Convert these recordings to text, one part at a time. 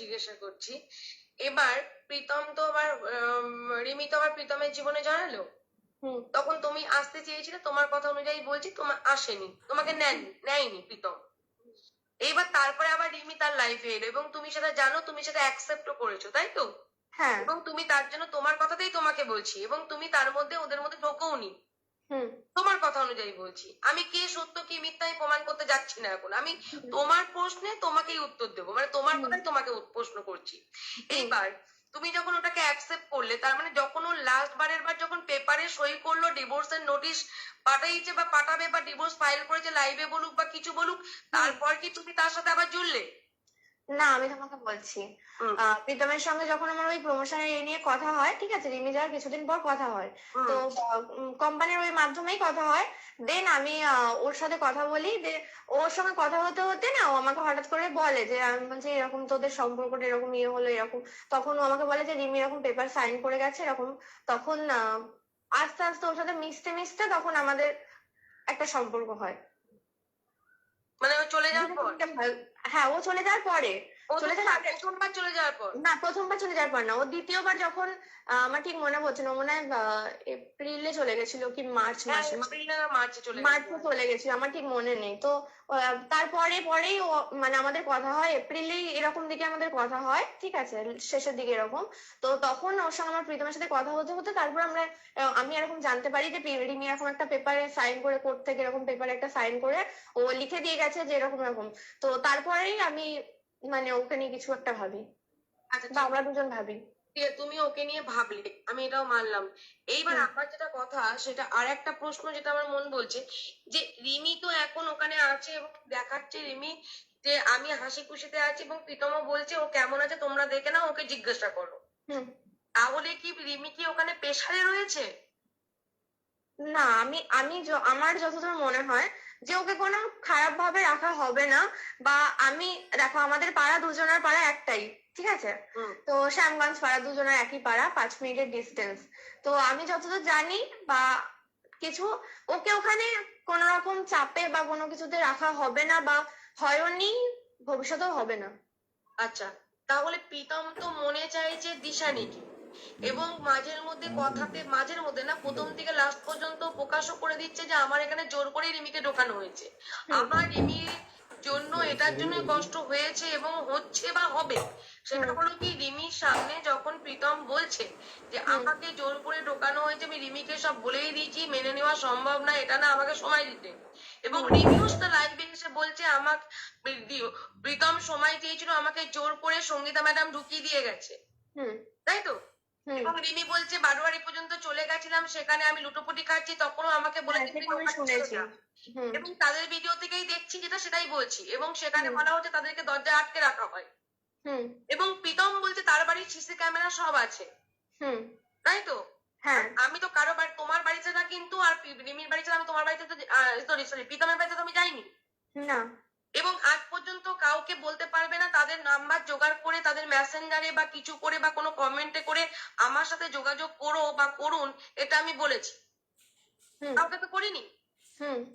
জিজ্ঞাসা করছি। এবার প্রীতম তো আবার রিমি তো আবার প্রীতমের জীবনে হুম। তখন তুমি আসতে চেয়েছিলে তোমার কথা অনুযায়ী বলছি তোমার আসেনি তোমাকে নেননি নেয়নি প্রীতম। এইবার তারপরে আবার রিমি তার লাইফে এলো এবং তুমি সেটা জানো তুমি সেটা অ্যাকসেপ্টও করেছ তাই তো? হ্যাঁ। এবং তুমি তার জন্য তোমার কথাতেই তোমাকে বলছি এবং তুমি তার মধ্যে ওদের মধ্যে ঢোকোনি তোমার অনুযায়ী বলছি। আমি কে সত্য কি মিথ্যা প্রমাণ করতে যাচ্ছি না এখন? আমি তোমার প্রশ্নে তোমাকেই উত্তর দেবো। মানে তোমার কথাই তোমাকে প্রশ্ন করছি। এইবার তুমি যখন ওটাকে অ্যাকসেপ্ট করলে তার মানে যখন ও লাস্ট বারের বার যখন পেপারে সই করল ডিভোর্সের নোটিশ পাঠাইছে বা পাঠাবে বা ডিভোর্স ফাইল করেছে লাইভে বলুক বা কিছু বলুক তারপর কি তুমি তার সাথে আবার জুড়লে? না আমি তোমাকে বলছি। প্রীতমের সঙ্গে যখন আমার ওই প্রমোশনের এই নিয়ে কথা হয় ঠিক আছে রিমি যাওয়ার কিছুদিন পর কথা হয়। তো কোম্পানির ওই মাধ্যমেই কথা হয়। দেন আমি ওর সাথে কথা বলি। যে ওর সঙ্গে কথা হতে হতে না ও আমাকে হঠাৎ করে বলে যে আমি বলছি এরকম তোদের সম্পর্কটা এরকম ইয়ে হলো এরকম। তখন ও আমাকে বলে যে রিমি এরকম পেপার সাইন করে গেছে এরকম। তখন আস্তে আস্তে ওর সাথে মিশতে মিশতে তখন আমাদের একটা সম্পর্ক হয়। মানে ও চলে যাওয়ার পর? হ্যাঁ ও চলে যাওয়ার পরে ও তো চলে যাওয়ার প্রথমবার চলে যাওয়ার পর? না প্রথমবার চলে যাওয়ার পর না। ও দ্বিতীয়বার যখন আমার ঠিক মনে পড়ছে না মনে হয় এপ্রিলে চলে গেছিল কি মার্চ হ্যাঁ মাসে? মার্চে চলে মার্চে চলে গেছিল আমার ঠিক মনে নেই। তো তারপরে পরেই ও মানে আমাদের কথা হয় এপ্রিলেই এরকম দিকে আমাদের কথা হয় ঠিক আছে? শেষের দিকে এরকম। তো তখন ওর সঙ্গে আমার প্রীতমের সাথে কথা হতে হতে তারপর আমরা আমি এরকম জানতে পারি যে পি- রিমি এরকম একটা পেপারে সাইন করে কোর্ট থেকে এরকম পেপারে একটা সাইন করে ও লিখে দিয়ে গেছে যে এরকম এরকম। তো তারপরেই আমি মানে ওকে নিয়ে কিছু একটা ভাবি। আচ্ছা বা আমরা দুজন ভাবি। তুমি ওকে নিয়ে ভাবলে আমি এটাও মানলাম। এইবার আমার যেটা কথা সেটা আর একটা প্রশ্ন যেটা আমার মন বলছে যে রিমি তো এখন ওখানে আছে এবং দেখাচ্ছে রিমি যে আমি হাসি খুশিতে আছি এবং প্রীতমও বলছে ও কেমন আছে তোমরা দেখে নাও ওকে জিজ্ঞাসা করো। তাহলে কি রিমি কি ওখানে প্রেসারে রয়েছে? না আমি আমি আমার যতদূর মনে হয় যে ওকে কোনো খারাপ ভাবে রাখা হবে না বা আমি দেখো আমাদের পাড়া দুজনের পাড়া একটাই ঠিক আছে? তো শ্যামগঞ্জ পাড়া দুজনের একই পাড়া পাঁচ মিনিটের ডিস্টেন্স তো আমি যতদূর জানি বা কিছু ওকে ওখানে কোনো রকম চাপে বা কোনো কিছুতে রাখা হবে না বা হয়নি ভবিষ্যতেও হবে না। আচ্ছা তাহলে প্রীতম তো মনে চায় যে দিশা দিশানিকে এবং মাঝের মধ্যে কথাতে মাঝের মধ্যে না প্রথম থেকে লাস্ট পর্যন্ত প্রকাশও করে দিচ্ছে যে আমার এখানে জোর করে রিমিকে ঢোকানো হয়েছে। আমার রিমির জন্য এটার জন্য কষ্ট হয়েছে এবং হচ্ছে বা হবে। সেটা হলো কি রিমির সামনে যখন প্রীতম বলছে যে আমাকে জোর করে ঢোকানো হয়েছে আমি রিমিকে সব বলেই দিয়েছি মেনে নেওয়া সম্ভব না এটা না আমাকে সময় দিতে। এবং রিমিও সেটা লাইভে এসে বলছে আমাকে প্রীতম সময় চেয়েছিল আমাকে জোর করে সঙ্গীতা ম্যাডাম ঢুকিয়ে দিয়ে গেছে। তো হুম। এবং রিমি বলছে বারোয়ারি পর্যন্ত চলে গেছিলাম সেখানে আমি লুটোপুটি খাচ্ছি। তখনও আমাকে হ্যাঁ, ছিল এবং তাদের ভিডিও থেকেই দেখছি যেটা সেটাই বলছি। এবং সেখানে বলা হচ্ছে তাদেরকে দরজায় আটকে রাখা হয়। হুম। এবং প্রীতম বলছে তার বাড়ির সিসি ক্যামেরা সব আছে। হুম। তাই তো? হ্যাঁ। আমি তো কারও বাড়ি তোমার বাড়িতে না কিন্তু আর রিমির বাড়ি ছাড়া আমি তোমার বাড়িতে তো সরি সরি প্রীতমের বাড়িতে তো আমি যাইনি। না। এবং আজ পর্যন্ত কাউকে বলতে তাদের নাম্বার জোগাড় করে তাদের মেসেঞ্জারে বা কিছু করে বা কোনো কমেন্টে করে আমার সাথে যোগাযোগ করো বা করুন এটা আমি বলেছি। কাউকে তো করিনি?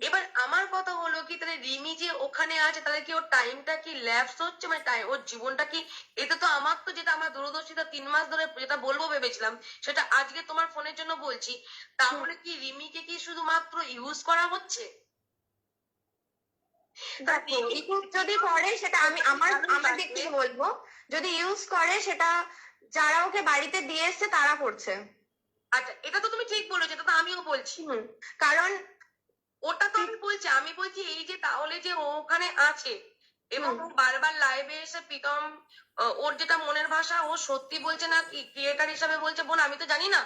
এবার আমার কথা হলো কি তাহলে রিমি যে ওখানে আছে তাহলে কি ওর টাইমটা কি ল্যাপস হচ্ছে? মানে টাইম ওর জীবনটা কি এটা তো আমার তো যেটা আমার দূরদর্শিতা তিন মাস ধরে যেটা বলব ভেবেছিলাম সেটা আজকে তোমার ফোনের জন্য বলছি। তাহলে কি রিমিকে কি শুধুমাত্র ইউজ করা হচ্ছে? যদি করে সেটা আমি আমার আমার দিক থেকে বলব। যদি ইউজ করে সেটা যারা ওকে বাড়িতে দিয়ে এসছে তারা করছে। আচ্ছা এটা তো তুমি ঠিক বলেছ এটা তো আমিও বলছি। কারণ ওটা তো আমি বলছি আমি বলছি এই যে তাহলে যে ওখানে আছে এবং বারবার লাইভে এসে প্রীতম ওর যেটা মনের ভাষা ও সত্যি বলছে না ক্রিয়েটার হিসাবে বলছে বোন আমি তো জানি না।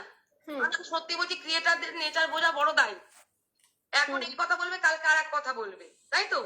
সত্যি বলছি ক্রিয়েটারদের নেচার বোঝা বড় দায়। এখন। এই কথা বলবে কালকে আর এক কথা বলবে তাই তো?